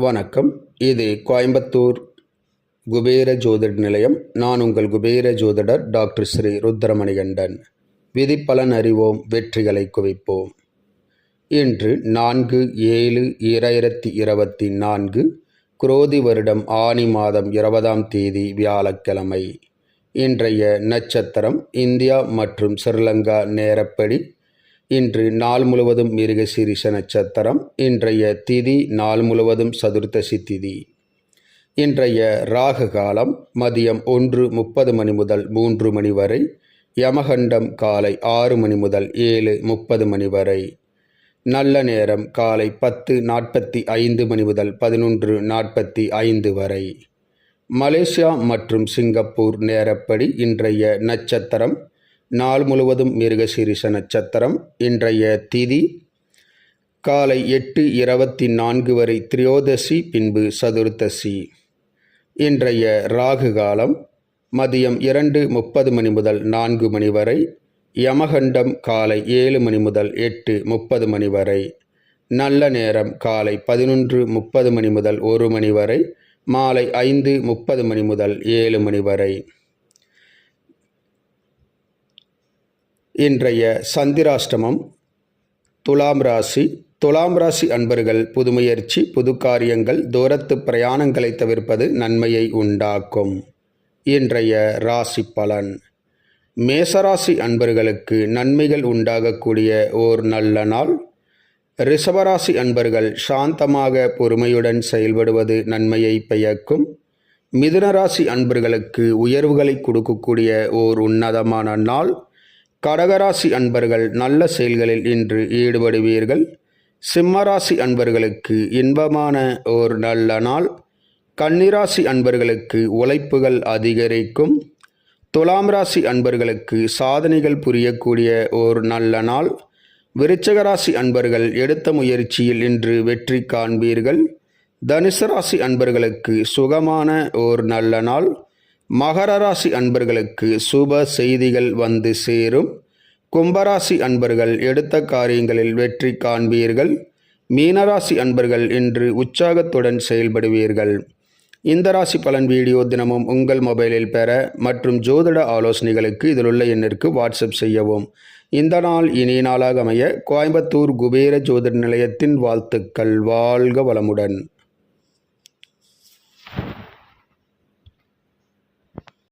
வணக்கம். இது கோயம்புத்தூர் குபேர ஜோதிட நிலையம். நான் உங்கள் குபேர ஜோதிடர் டாக்டர் ஸ்ரீ ருத்ரமணிகண்டன். விதிப்பலன் அறிவோம் வெற்றிகளை குவிப்போம். இன்று நான்கு ஏழு இரண்டாயிரத்தி இருபத்தி நான்கு குரோதி வருடம் ஆனி மாதம் இருபதாம் தேதி வியாழக்கிழமை. இன்றைய நட்சத்திரம் இந்தியா மற்றும் ஸ்ரீலங்கா நேரப்படி இன்று நாள் முழுவதும் மிருகசீரிஷ நட்சத்திரம் இன்றைய திதி நாள் முழுவதும் சதுர்த்தசி திதி. இன்றைய ராகு காலம் மதியம் ஒன்று முப்பது மணி முதல் மூன்று மணி வரை யமகண்டம் காலை ஆறு மணி முதல் ஏழு முப்பது மணி வரை. நல்ல நேரம் காலை பத்து நாற்பத்தி ஐந்து மணி முதல் பதினொன்று நாற்பத்தி ஐந்து வரை. மலேசியா மற்றும் சிங்கப்பூர் நேரப்படி இன்றைய நட்சத்திரம் நாள் முழுவதும் மிருகசீரிஷ நட்சத்திரம். இன்றைய திதி காலை எட்டு இருபத்தி நான்கு வரை திரியோதசி பின்பு சதுர்த்தசி. இன்றைய ராகு காலம் மதியம் இரண்டு முப்பது மணி முதல் நான்கு மணி வரை யமகண்டம் காலை ஏழு மணி முதல் எட்டு முப்பது மணி வரை நல்ல நேரம் காலை பதினொன்று முப்பது மணி முதல் ஒரு மணி வரை மாலை ஐந்து முப்பது மணி முதல் ஏழு மணி வரை. இன்றைய சந்திராஷ்டமம் துலாம் ராசி. துலாம் ராசி அன்பர்கள் புதுமுயற்சி புது காரியங்கள் தூரத்து பிரயாணங்களை தவிர்ப்பது நன்மையை உண்டாக்கும். இன்றைய ராசி பலன். மேசராசி அன்பர்களுக்கு நன்மைகள் உண்டாகக்கூடிய ஓர் நல்ல நாள். ரிஷபராசி அன்பர்கள் சாந்தமாக பொறுமையுடன் செயல்படுவது நன்மையை பெயக்கும் மிதுனராசி அன்பர்களுக்கு உயர்வுகளை கொடுக்கக்கூடிய ஓர் உன்னதமான நாள். கடகராசி அன்பர்கள் நல்ல செயல்களில் இன்று ஈடுபடுவீர்கள். சிம்மராசி அன்பர்களுக்கு இன்பமான ஓர் நல்ல நாள். கன்னிராசி அன்பர்களுக்கு உழைப்புகள் அதிகரிக்கும். துலாம் ராசி அன்பர்களுக்கு சாதனைகள் புரியக்கூடிய ஓர் நல்ல நாள். விருச்சகராசி அன்பர்கள் எடுத்த முயற்சியில் இன்று வெற்றி காண்பீர்கள். தனுசு ராசி அன்பர்களுக்கு சுகமான ஓர் நல்ல நாள். மகர ராசி அன்பர்களுக்கு சுப செய்திகள் வந்து சேரும். கும்பராசி அன்பர்கள் எடுத்த காரியங்களில் வெற்றி காண்பீர்கள். மீனராசி அன்பர்கள் இன்று உற்சாகத்துடன் செயல்படுவீர்கள். இந்த ராசி பலன் வீடியோ தினமும் உங்கள் மொபைலில் பெற மற்றும் ஜோதிட ஆலோசனைகளுக்கு இதிலுள்ள எண்ணிற்கு வாட்ஸ்அப் செய்யவும். இந்த நாள் இனிய நாளாக அமைய கோயம்புத்தூர் குபேர ஜோதிட நிலையத்தின் வாழ்த்துக்கள். வாழ்க வளமுடன்.